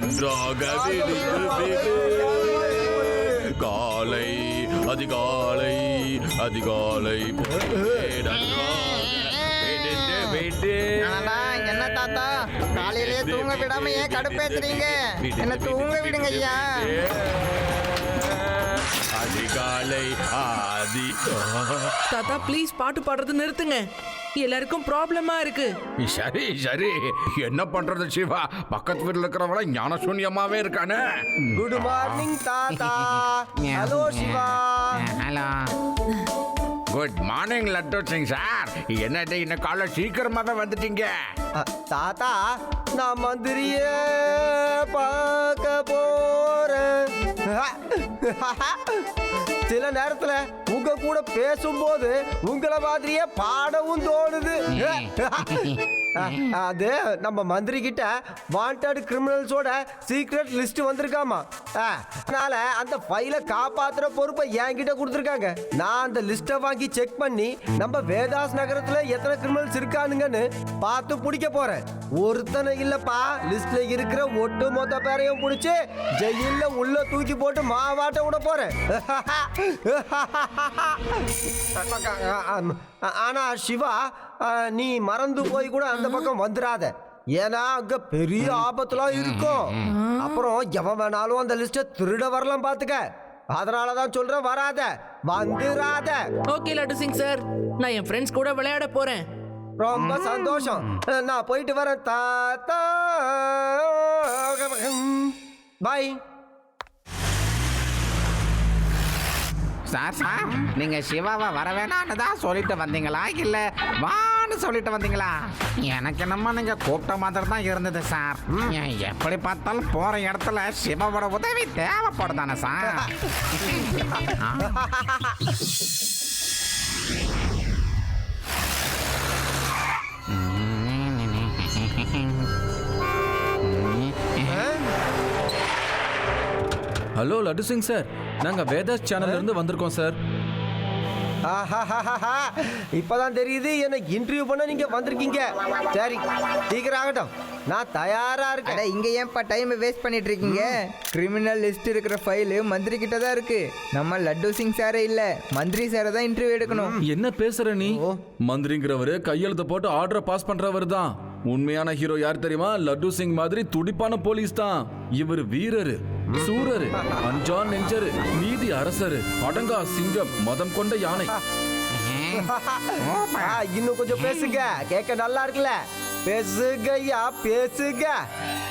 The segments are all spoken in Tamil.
நன்றாக காலை அதிகாலை அதிகாலை. என்ன தாத்தா? காலையிலேயே தூங்க விடாம ஏன் கடுப்பேத்துறீங்க? என்ன தூங்க விடுங்க ஐயா அதிகாலை ஆதி தாத்தா ப்ளீஸ் பாட்டு பாடுறது நிறுத்துங்க. எல்லாருக்கும் ப்ராப்ளமா இருக்கு. சரி சரி. என்ன பண்றது சிவா? பக்கத்து வீட்டுல இருக்கிறவள ஞான சூன்யமாவே இருக்கானே? குட் மார்னிங் தாத்தா. Hello Shiva. Hello good morning Laddu Singh sir. என்னட்டு இன்னும் காலை சீக்கிரமா தான் வந்துட்டீங்க தாத்தா நான் மந்திரிய பார்க்க போறேன். சில நேரத்துல உங்க கூட பேசும்போது உங்களை மாதிரியே பாடவும் தோணுது. அது நம்ம மந்திரி கிட்ட வாண்டட் கிரிமினல்ஸோட சீக்ரெட் லிஸ்ட் வந்திருக்காமா அதனால அந்த ஃபைலை காப்பாத்துற பொறுப்பை என்கிட்ட கொடுத்துருக்காங்க நான் அந்த லிஸ்ட்டை வாங்கி செக் பண்ணி நம்ம வேதாஸ் நகரத்துல எத்தனை கிரிமினல்ஸ் இருக்கானுங்கன்னு பார்த்து பிடிக்க போறேன் ஒருத்தனை இல்லப்பா லிஸ்ட்ல இருக்கிற ஒட்டு மொத்த பேரையும் பிடிச்சி ஜெயில்ல உள்ள தூக்கி போட்டு மாவாட்ட விட போறேன் ஆனா சிவா நீ மறந்து போய் கூட அந்த பக்கம் வந்துடாத ஏன்னா அங்க பெரிய ஆபத்துலாம் இருக்கும். அப்புறம் எவன் வேணாலும் அந்த லிஸ்ட்டை திருட வரலாம் பாத்துக்க. அதனால தான் சொல்றேன் வராத. வந்துராத ஓகே லட்டு சிங் சார். நான் என் ஃப்ரெண்ட்ஸ் கூட விளையாட போறேன். ரொம்ப சந்தோஷம். நான் போயிட்டு வரேன். தாத்தா பாய் சார் சார் நீங்க சிவாவை வர வேணான்னு தான் சொல்லிட்டு வந்தீங்களா? இல்ல வான்னு சொல்லிட்டு வந்தீங்களா? எனக்கு என்னமோ நீங்க கூப்பிட்ட மாதிரி தான் இருந்தது சார். எப்படி பார்த்தாலும் போற இடத்துல சிவாவோட உதவி தேவைப்படுதானே சார்? ஆ? Hello Laddu Singh sir. நாங்க வேதாஸ் சேனல்ல இருந்து வந்திருக்கோம் சார். ஆஹாஹாஹா. இப்பதான் தெரியுது என்ன இன்டர்வியூ பண்ண நீங்க வந்திருக்கீங்க. சரி சீக்கிரம் ஆகட்டும். நான் தயாரா அட இருக்கேன் இங்க ஏன்பா டைம் வேஸ்ட் பண்ணிட்டு இருக்கீங்க? கிரிமினல் லிஸ்ட் இருக்கிற ஃபைலு மந்திரி கிட்ட தான் இருக்கு. நம்ம லட்டு சிங் சாரே இல்ல. மந்திரி சாரை தான் இன்டர்வியூ எடுக்கணும். என்ன பேசுற நீ? மந்திரிங்கிறவரு கையெழுத்து போட்டு ஆர்டரை பாஸ் பண்றவர் தான். உண்மையான ஹீரோ யார் தெரியுமா? லட்டு சிங் மாதிரி துடிப்பான போலீஸ் தான். இவர் வீரரு. சூரரு அஞ்சான் நெஞ்சரு நீதி அரசரு அடங்கா சிங்கம் மதம் கொண்ட யானை. ஆ, இன்னும் கொஞ்சம் பேசுங்க. கேட்க நல்லா இருக்குல்ல. பேசுங்க ஐயா பேசுங்க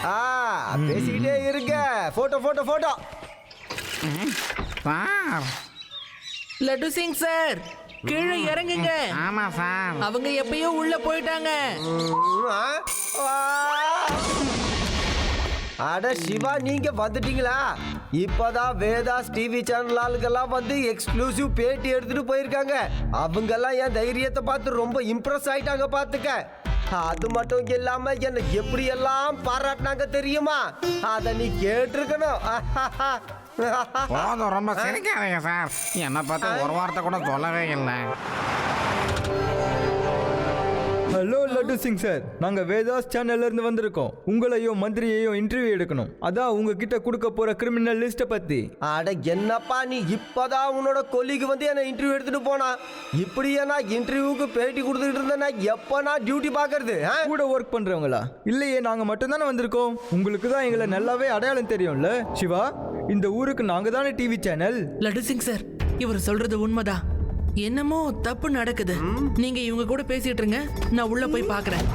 ஆ பேசிக்கிட்டே இருங்க. Photo photo photo. Sir. Laddu Singh sir கீழே இறங்குங்க. ஆமா சார். அவங்க எப்பயோ உள்ள போயிட்டாங்க. அட சிவா நீங்க வந்துட்டீங்களா? இப்பதான் வேதாஸ் டிவி சேனல் ஆளுங்கெல்லாம் வந்து எக்ஸ்க்ளூசிவ் பேட்டி எடுத்துட்டு போயிருக்காங்க. அவங்கெல்லாம் என் தைரியத்தை பார்த்து ரொம்ப இம்ப்ரெஸ் ஆயிட்டாங்க பாத்துக்க. அது மட்டும் இல்லாம என்ன எப்படி எல்லாம் பாராட்டினாங்க தெரியுமா? அத நீ கேட்டிருக்கணும். போதும் ரொம்ப சிரிக்காதீங்க சார். என்ன பார்த்து ஒரு வார்த்தை கூட சொல்லவே இல்லை. ஹலோ லட்டு சிங் சார் நாங்க வேதாஸ் சேனல்ல இருந்து வந்திருக்கோம். உங்களையும் மந்திரியையும் இன்டர்வியூ எடுக்கணும். அதான் உங்ககிட்ட கொடுக்க போற கிரிமினல் லிஸ்ட்டை பத்தி. அட என்னப்பா நீ இப்பதான் உன்னோட கொல்லிக்கு வந்து என்ன இன்டர்வியூ எடுத்துட்டு போனா? இப்படியே நான் இன்டர்வியூக்கு பேட்டி கொடுத்துட்டு இருந்தேன்னா எப்ப நான் டியூட்டி பாக்குறது ஆ? கூட ஒர்க் பண்றவங்களா? இல்லையே நாங்க மட்டும் தானே வந்திருக்கோம். உங்களுக்கு தான் எங்களை நல்லாவே அடையாளம் தெரியும்ல. சிவா இந்த ஊருக்கு நாங்க தானே TV channel Laddu Singh sir இவர் சொல்றது உண்மைதான். என்னமோ தப்பு நடக்குது. நீங்க இவங்க கூட பேசிட்டு இருங்க. நான் உள்ள போய் பார்க்கறேன்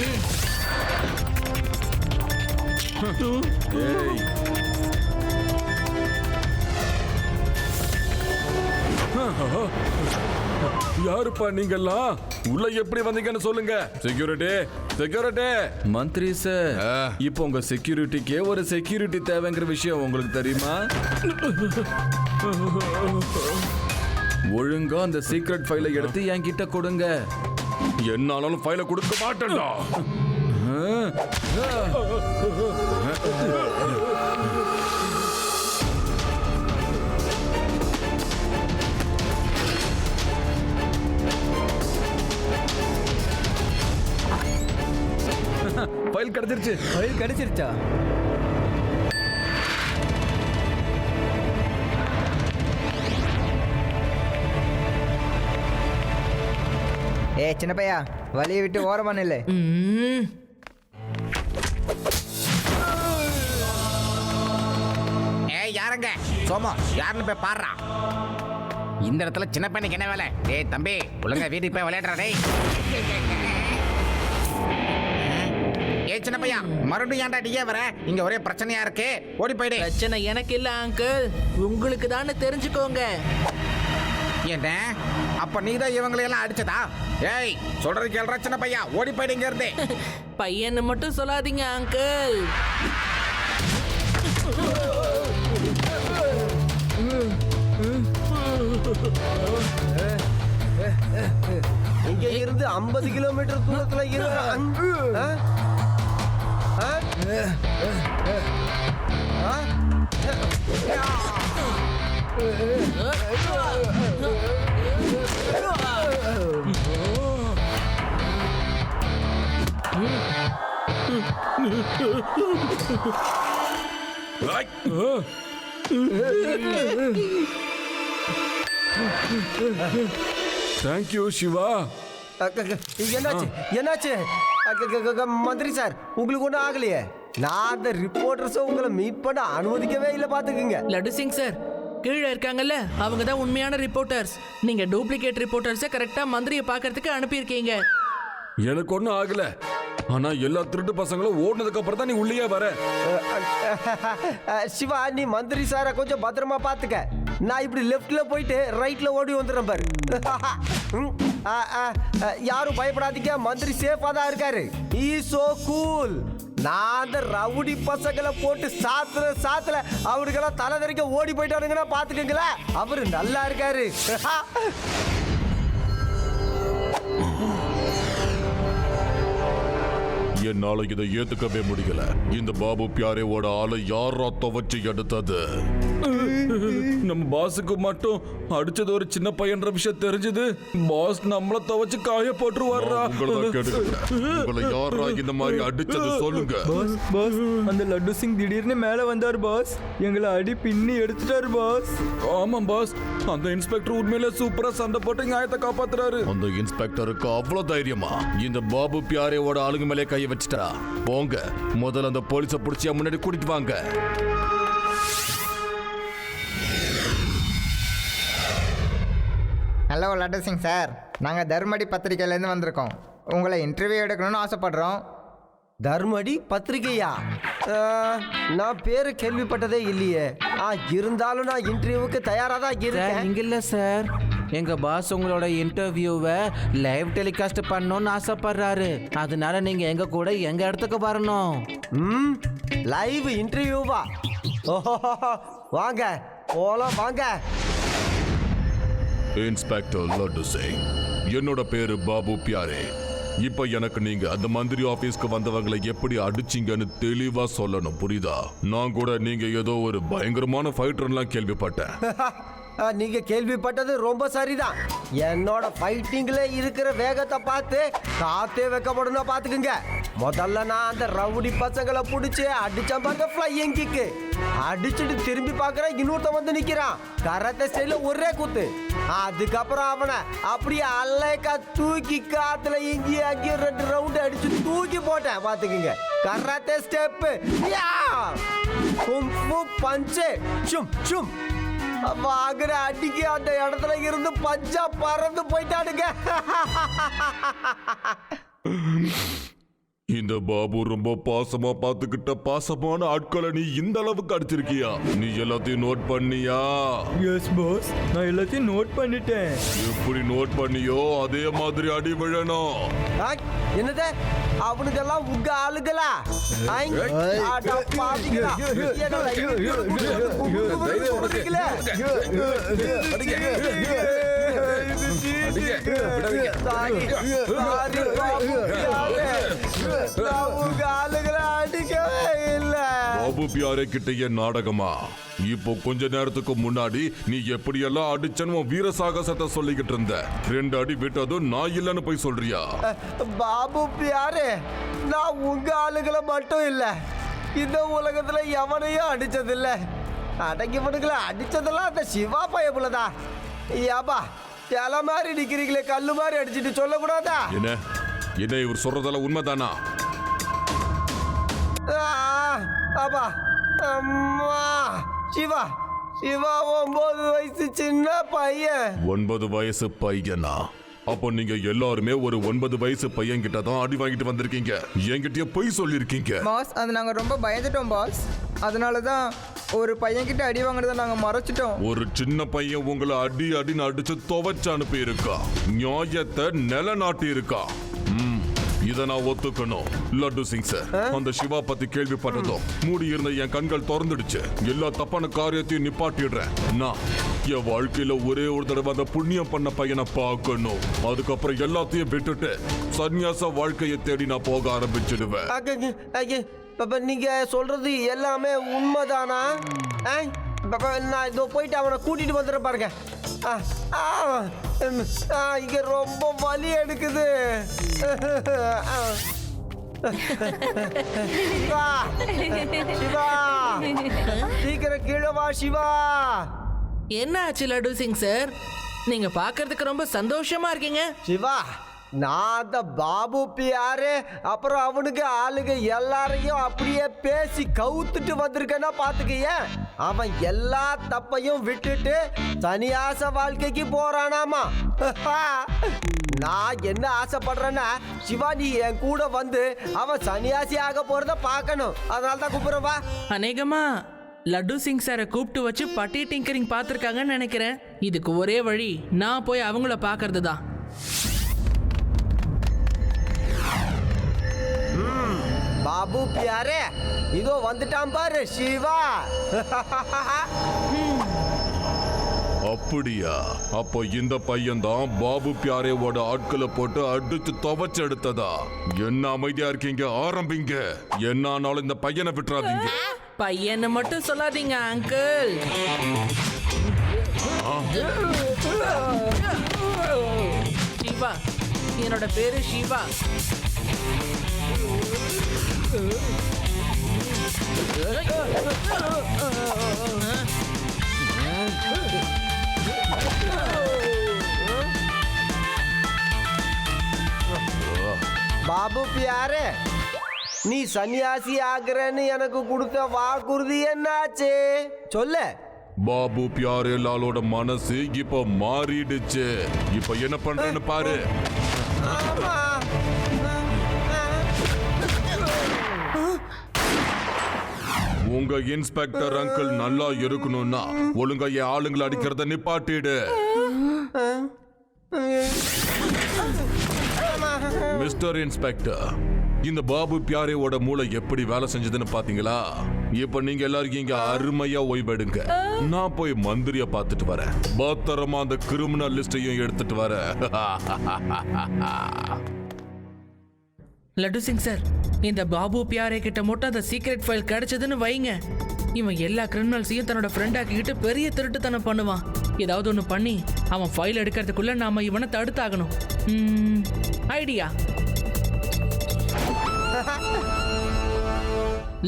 ஏய். யாருப்பா நீங்கெல்லாம்? உள்ள எப்படி வந்தீங்கன்னு சொல்லுங்க. செக்யூரிட்டி செக்யூரிட்டி மந்திரி சார். இப்போ உங்க செக்யூரிட்டிக்கே ஒரு செக்யூரிட்டி தேவைங்கிற விஷயம் உங்களுக்கு தெரியுமா? ஒழுங்கா அந்த சீக்ரெட் ஃபைலை எடுத்து என்கிட்ட கொடுங்க. என்னாலும் ஃபைலை கொடுக்க மாட்டேன்டா. ஃபைல் கிடைச்சிருச்சு. ஃபைல் கிடைச்சிருச்சா? ஏ சின்ன பையா வழியை விட்டு ஓரமான இல்லை ம், ஏய் யாருங்க? சோமோ யாருன்னு போய் பாடுறா. இந்த இடத்துல சின்ன பையனுக்கு என்ன வேலை? ஏய் தம்பி ஒழுங்கா வீட்டுக்கு போய் விளையாடுறா டேய். ஏய் சின்ன பையன் மறுபடியும் ஏன்டா நீயே வர? இங்க ஒரே பிரச்சனையா இருக்கு. ஓடி போயிடு. பிரச்சனை எனக்கு இல்ல அங்கிள் உங்களுக்கு தானே தெரிஞ்சுக்கோங்க. என்ன? அப்ப நீ தான் இவங்களை எல்லாம் அடிச்சதா? ஏய் சொல்றது கேள்ற சின்ன பையா ஓடி போயிடு இங்க இருந்து பையன்னு மட்டும் சொல்லாதீங்க அங்கிள் இங்க இருந்து 50 கிலோமீட்டர் தூரத்துல இருக்கிற அங்க? தேங்க்யூ சிவா என்னாச்சு? என்னாச்சு? மந்திரி சார் உங்களுக்கு ஒன்றும் ஆகலையே? நான் அந்த ரிப்போர்ட்டர்ஸை உங்களை மீட் பண்ண அனுமதிக்கவே இல்லை பார்த்துக்குங்க லட்டு சிங் சார் கீழே இருக்காங்கல்ல அவங்க தான் உண்மையான ரிப்போர்ட்டர்ஸ் நீங்க டூப்ளிகேட் ரிப்போர்ட்டர்ஸை கரெக்டா மந்திரியை பார்க்கறதுக்கு அனுப்பியிருக்கீங்க. எனக்கு ஒன்றும் ஆகல. ஆனா எல்லா திருட்டு பசங்களும் ஓடுனதுக்கு அப்புறம் தான் நீ உள்ளேயே வர. சிவா நீ மந்திரி சாரை கொஞ்சம் பத்திரமா பார்த்துக்க நான் இப்படி லெஃப்ட்ல போயிட்டு ரைட்ல ஓடி வந்துடுறேன் பாரு. யாரும் பயப்படாதீங்க. மந்திரி சேஃபா தான் இருக்காரு. ஈ சோ கூல் நான் அந்த ரவுடி பசங்களை போட்டு சாத்துற சாத்துல அவருக்கெல்லாம் தலை தெறிக்க ஓடி போயிட்டானுங்கன்னா பாத்துக்கங்களேன் அவரு நல்லா இருக்காரு. என்னால இதை ஏத்துக்கவே முடியல. இந்த பாபு பியாரேவோட ஆளை யாரா துவச்சு எடுத்தது? நம்ம பாஸுக்கு மட்டும் அடிச்சது ஒரு சின்ன பையன்ற விஷயம் தெரிஞ்சது. பாஸ் நம்மள துவச்சு காய கேட்டுக்கிறேன். உங்களை யாரா இந்த மாதிரி அடிச்சது சொல்லுங்க? பாஸ் பாஸ் அந்த லட்டு சிங் திடீர்னு மேலே வந்தார் பாஸ். எங்களை அடி பின்னி எடுத்துட்டார் பாஸ். ஆமாம் பாஸ். அந்த இன்ஸ்பெக்டர் உண்மையிலே சூப்பரா சண்டை போட்டு நியாயத்தை காப்பாத்துறாரு. அந்த இன்ஸ்பெக்டருக்கு அவ்வளவு தைரியமா? இந்த பாபு பியாரேவோட ஆளுங்க மேலே கையை வச்சுட்டா? போங்க. முதல்ல அந்த போலீஸை பிடிச்சி முன்னாடி கூட்டிட்டு வாங்க. Hello Laddu Singh sir. நாங்கள் தர்மடி பத்திரிக்கையிலேருந்து வந்திருக்கோம். உங்களை இன்டர்வியூ எடுக்கணும்னு ஆசைப்படுறோம். தர்மடி பத்திரிகையா? நான் பேரு கேள்விப்பட்டதே இல்லையே. ஆ இருந்தாலும் நான் இன்டர்வியூவுக்கு தயாரா தான் இருக்கேன். இங்க இல்ல சார். எங்க பாஸ் உங்களோட இன்டர்வியூவை லைவ் டெலிகாஸ்ட் பண்ணணும்னு ஆசைப்படுறாரு. அதனால நீங்க எங்க கூட எங்க இடத்துக்கு வரணும்? ம் லைவ் இன்டர்வியூவா ஓஹோ வாங்க போலாம் வாங்க. இன்ஸ்பெக்டர் லட்டு சிங் என்னோட பேரு பாபு பியாரே. இப்ப எனக்கு நீங்க அந்த மந்திரி ஆபீஸ்க்கு வந்தவங்களை எப்படி அடிச்சிங்கன்னு தெளிவா சொல்லணும் புரியுதா? நான் கூட நீங்க ஏதோ ஒரு பயங்கரமான ஃபைட்டர்லாம் கேள்விப்பட்டேன். நீங்க கேள்விப்பட்டது ரொம்ப சரிதான். என்னோட ஃபைட்டிங்ல இருக்கிற வேகத்தை பார்த்து காத்தே வைக்கப்படணும் பாத்துக்குங்க முதல்ல நான் அந்த ரவுடி பசங்களை பிடிச்சி அடிச்சேன் பாருங்க ஃப்ளையிங் கிக்கு அடிச்சுட்டு திரும்பி பார்க்குறேன் இன்னொருத்தன் வந்து நிற்கிறான் கரத்தை ஸ்டைல ஒரே குத்து. அதுக்கப்புறம் அவனை அப்படியே அல்லைக்கா தூக்கி காத்துல இங்கேயும் அங்கேயும் ரெண்டு ரவுண்டு அடிச்சு தூக்கி போட்டேன் பார்த்துக்குங்க. கராத்தே ஸ்டெப்பு கும்பு பஞ்சு சும் சும். வாங்குற அடிக்கு அந்த இடத்துல இருந்து பஞ்சா பறந்து போயிட்டானுங்க. இந்த பாபு ரொம்ப பாசமா பாத்துக்கிட்ட பாசமான ஆட்களை நீ இந்த அளவுக்கு அடிச்சிருக்கியா நீ எல்லாத்தையும் நோட் பண்ணியா எஸ் பாஸ் நான் எல்லாத்தையும் நோட் பண்ணிட்டேன் எப்படி நோட் பண்ணியோ அதே மாதிரி அடி விழணும் என்னது அவனுக்கெல்லாம் உங்க ஆளுங்களா ஐ, உங்க ஆளுங்களை அடிக்கவே இல்லை பாபு பியாரே கிட்ட என் நாடகமா? இப்போ கொஞ்ச நேரத்துக்கு முன்னாடி நீ எப்படியெல்லாம் அடிச்சன்னு உன் வீர சாகசத்தை சொல்லிக்கிட்டு இருந்த. ரெண்டு அடி விட்டதும் நான் இல்லைன்னு போய் சொல்றியா? பாபு பியாரே நான் உங்க ஆளுகளை மட்டும் இல்ல. இந்த உலகத்துல எவனையும் அடிச்சதில்ல. அடங்கிவனுங்களை அடிச்சதெல்லாம் அந்த சிவா பயப்புலதா ஏப்பா இலை மாதிரி நிக்கிறீங்களே கல்லு மாதிரி அடிச்சிட்டு சொல்லக்கூடாதா? என்ன? என்ன இவர் சொல்றதெல்லாம் உண்மைதானா? ஆ, அப்பா அம்மா சிவா சிவா ஒன்பது வயசு சின்ன பையன். ஒன்பது வயசு பையனா? அப்போ நீங்க எல்லாருமே ஒரு ஒன்பது வயசு பையன் கிட்ட தான் அடி வாங்கிட்டு வந்திருக்கீங்க. என்கிட்டயே பொய் சொல்லியிருக்கீங்க. பாஸ் அது நாங்கள் ரொம்ப பயந்துட்டோம் பாஸ். அதனால தான் ஒரு பையன்கிட்ட அடி வாங்குறதை நாங்கள் மறைச்சிட்டோம். ஒரு சின்ன பையன் உங்களை அடி அடின்னு அடிச்சு துவைச்சு அனுப்பி இருக்கா நியாயத்தை நிலநாட்டி இருக்கா இத நான் ஒத்துக்கணும். லட்டு சிங் சார் அந்த சிவா பத்தி கேள்விப்பட்டதும் மூடி இருந்த என் கண்கள் திறந்துடுச்சு. எல்லா தப்பான காரியத்தையும் நிப்பாட்டிடுறேன். நான் என் வாழ்க்கையில ஒரே ஒரு தடவை அந்த புண்ணியம் பண்ண பையனை பார்க்கணும். அதுக்கப்புறம் எல்லாத்தையும் விட்டுட்டு சந்நியாச வாழ்க்கையை தேடி நான் போக ஆரம்பிச்சிடுவேன். நீங்க சொல்றது எல்லாமே உண்மைதானா? நான் இதோ போயிட்டு அவனை கூட்டிட்டு வந்துடுறேன் பாருங்க. இங்க ரொம்ப வலி எடுக்குது. சிவா சிவா சீக்கிரம் கீழே வா சிவா. என்ன ஆச்சு லட்டு சிங் சார்? நீங்க பார்க்கிறதுக்கு ரொம்ப சந்தோஷமா இருக்கீங்க. சிவா நான் தான் பாபு பியாரு அப்புறம் அவனுக்கு ஆளுங்க எல்லாரையும் அப்படியே பேசி கவுத்துட்டு வந்திருக்கேன்னா பார்த்துக்கிய அவன் எல்லா தப்பையும் விட்டுட்டு சனியாச வாழ்க்கைக்கு போறானாமா? நான் என்ன ஆசைப்படுறேன்னா சிவாஜி என் கூட வந்து அவன் சன்னியாசி ஆக போறத பார்க்கணும் அதனால தான் கூப்பிடுறேன் அநேகமா லட்டு சிங் சாரை கூப்பிட்டு வச்சு பட்டி டிங்கரிங் பார்த்துருக்காங்கன்னு நினைக்கிறேன். இதுக்கு ஒரே வழி நான் போய் அவங்கள பார்க்கறது தான் பாபு பியாரே இதோ வந்துட்டான் பாரு சிவா. அப்படியா? அப்போ இந்த பையன் தான் பாபு பியாரேவோட ஆட்களை போட்டு அடிச்சு துவைச்சு எடுத்ததா என்ன அமைதியா இருக்கீங்க? ஆரம்பிங்க. என்ன ஆனாலும் இந்த பையனை விட்டுறாதீங்க. பையனை மட்டும் சொல்லாதீங்க அங்கிள் சிவா என்னோட பேரு சிவா. பாபு பியாரே நீ சன்னியாசி ஆகுறேன்னு எனக்கு கொடுத்த வாக்குறுதி என்னாச்சு? சொல்லு. பாபு பியாரே லாலோட மனசு இப்ப மாறிடுச்சு. இப்ப என்ன பண்றேன்னு பாரு. உங்க இன்ஸ்பெக்டர் அங்கிள் நல்லா இருக்கணும்னா ஒழுங்கா என் ஆளுங்களை அடிக்கிறத நிப்பாட்டிடு. மிஸ்டர் இன்ஸ்பெக்டர் இந்த பாபு பியாரேவோட மூளை எப்படி வேலை செஞ்சதுன்னு பாத்தீங்களா? இப்ப நீங்க எல்லாரும் இங்க அருமையா ஓய்வெடுங்க. நான் போய் மந்திரிய பார்த்துட்டு வரேன். பத்திரமா அந்த கிரிமினல் லிஸ்டையும் எடுத்துட்டு வரேன். லட்டு சிங் சார் இந்த பாபு பியாரே கிட்ட மட்டும் அந்த சீக்ரெட் ஃபைல் கிடைச்சதுன்னு வைங்க. இவன் எல்லா கிரிமினல்ஸையும் தன்னோட ஃப்ரெண்டாக்கிக்கிட்டு பெரிய திருட்டுத்தனம் பண்ணுவான். ஏதாவது ஒன்று பண்ணி அவன் ஃபைல் எடுக்கிறதுக்குள்ள நாம இவனை தடுத்தாகணும். ஐடியா?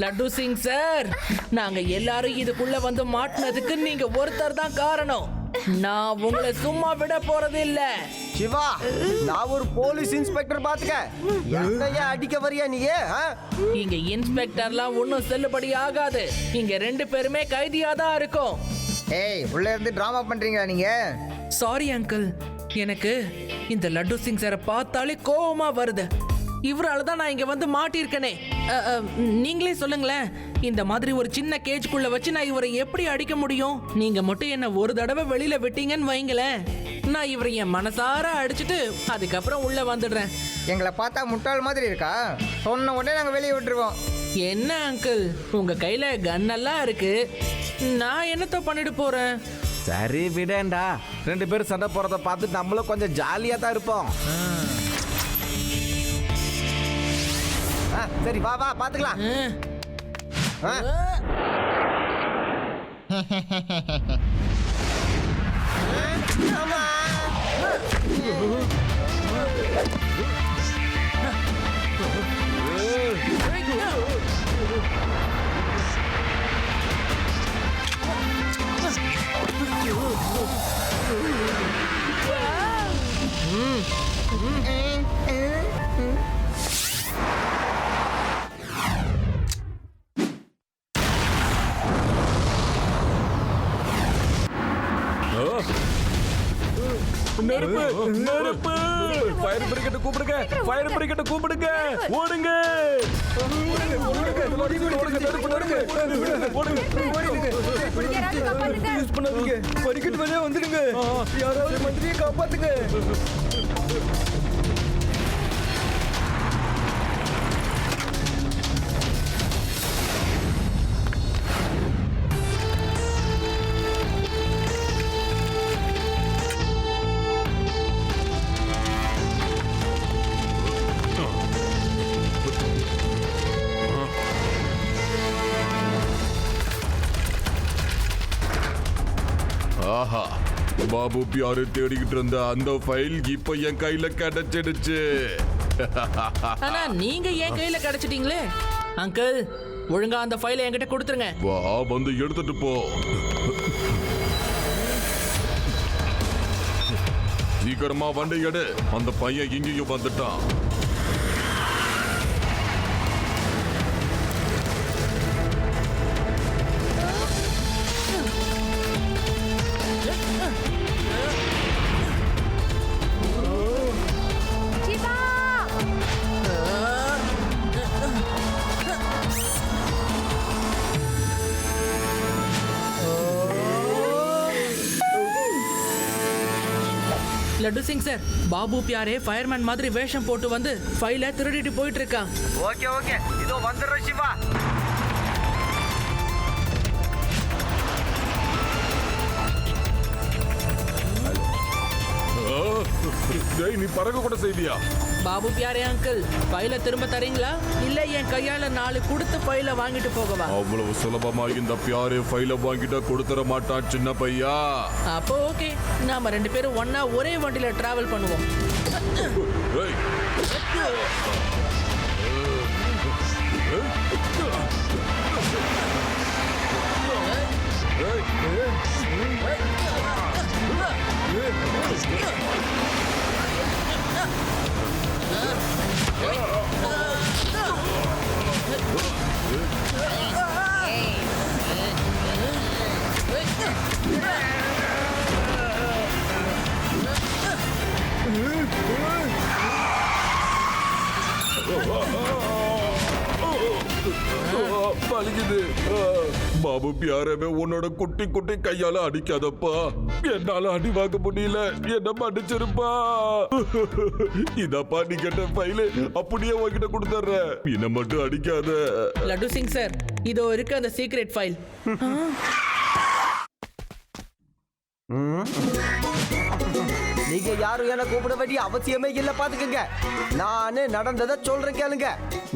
லட்டு சிங் சார் நாங்க எல்லாரும் இதுக்குள்ள வந்து மாட்டினதுக்கு நீங்க ஒருத்தர் தான் காரணம். நான் உங்களை சும்மா விட போறது இல்லை. சிவா நான் ஒரு போலீஸ் இன்ஸ்பெக்டர் பாத்துக்க. என்னையா அடிக்க வரியா நீ? இங்க இன்ஸ்பெக்டர்லாம் ஒன்றும் செல்லுபடி ஆகாது. இங்க ரெண்டு பேருமே கைதியா தான் இருக்கும். ஏய் உள்ள இருந்து ட்ராமா பண்றீங்களா நீங்க? சாரி அங்கிள் எனக்கு இந்த லட்டு சிங் சாரை பார்த்தாலே கோவமா வருது. இவரால தான் நான் இங்க வந்து மாட்டியிருக்கனே. நீங்களே சொல்லுங்களேன். இந்த மாதிரி ஒரு சின்ன கேஜ்குள்ள வச்சு நான் இவரை எப்படி அடிக்க முடியும்? நீங்க மட்டும் என்ன ஒரு தடவை வெளியில விட்டீங்கன்னு வைங்களேன். நான் இவரை என் மனசார அடிச்சிட்டு அதுக்கப்புறம் உள்ள வந்துடுறேன். எங்களை பார்த்தா முட்டாள் மாதிரி இருக்கா? சொன்ன உடனே நாங்கள் வெளியே விட்டுருவோம். என்ன அங்கிள்? உங்க கையில கன்னெல்லாம் இருக்கு. நான் என்னத்த பண்ணிட்டு போறேன்? சரி விடேன்டா. ரெண்டு பேரும் சண்டை போறத பார்த்து நம்மளும் கொஞ்சம் ஜாலியா தான் இருப்போம் சரி வா வா பாத்துக்கலாம். ஆ. நெருப்பு நெருப்பு. ஃபயர் பிரிகெட் கூப்பிடுங்க ஃபயர் பிரிகெட் கூப்பிடுங்க. ஓடுங்க. யூஸ் பண்ணாதீங்க. படிக்கட்டு வழியா வந்துடுங்க. யாராவது மந்திரியை காப்பாத்துங்க. பாபு பியாரு தேடிக்கிட்டு இருந்த அந்த ஃபைல் இப்ப என் கையில கிடைச்சிடுச்சு. ஆனா நீங்க என் கையில கிடைச்சிட்டீங்களே? அங்கிள் ஒழுங்கா அந்த ஃபைலை என்கிட்ட கொடுத்துருங்க. வா வந்து எடுத்துட்டு போ. சீக்கிரமா வண்டி எடு. அந்த பையன் இங்கேயும் வந்துட்டான். பாபு பியாரே ஃபயர்மேன் மாதிரி வேஷம் போட்டு வந்து ஃபைலை திருடிட்டு போயிட்டு இருக்கான் ஓகே ஓகே. இதோ வந்துடுறோம் சிவா. டேய் நீ பறக்க கூட செய்வியா பாபு பியாரே அங்கிள் ஃபைலை திரும்ப தரீங்களா இல்ல என் கையால நாலு கொடுத்து ஃபைலை வாங்கிட்டு போகவா அவ்வளவு சுலபமா இந்த பியாரே ஃபைல வாங்கிட்டா கொடுத்துட மாட்டான் சின்ன பையா அப்போ ஓகே நாம ரெண்டு பேரும் ஒண்ணா ஒரே வண்டியில டிராவல் பண்ணுவோம் ஏய் வலிக்குது பாபு பியாரவே உன்னோட குட்டி குட்டி கையால அடிக்காதப்பா. என்னால அடி வாங்க முடியல. என்ன மன்னிச்சிருப்பா. இதப்பா நீ கேட்ட ஃபைலு அப்படியே உன்கிட்ட கொடுத்துட்றேன். என்ன மட்டும் அடிக்காத. லட்டு சிங் சார் இதோ இருக்கு அந்த சீக்ரெட் ஃபைல் நீங்க யாரும் என்ன கூப்பிட வேண்டிய அவசியமே இல்ல பாத்துக்கங்க. நானே நடந்ததை சொல்றேன் கேளுங்க.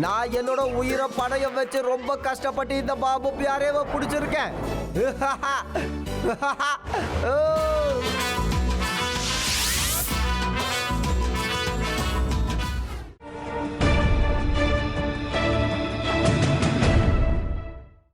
நான் என்னோட உயிரை பணையம் வச்சு ரொம்ப கஷ்டப்பட்டு இந்த பாபு பியாரேவ பிடிச்சிருக்கேன். เออ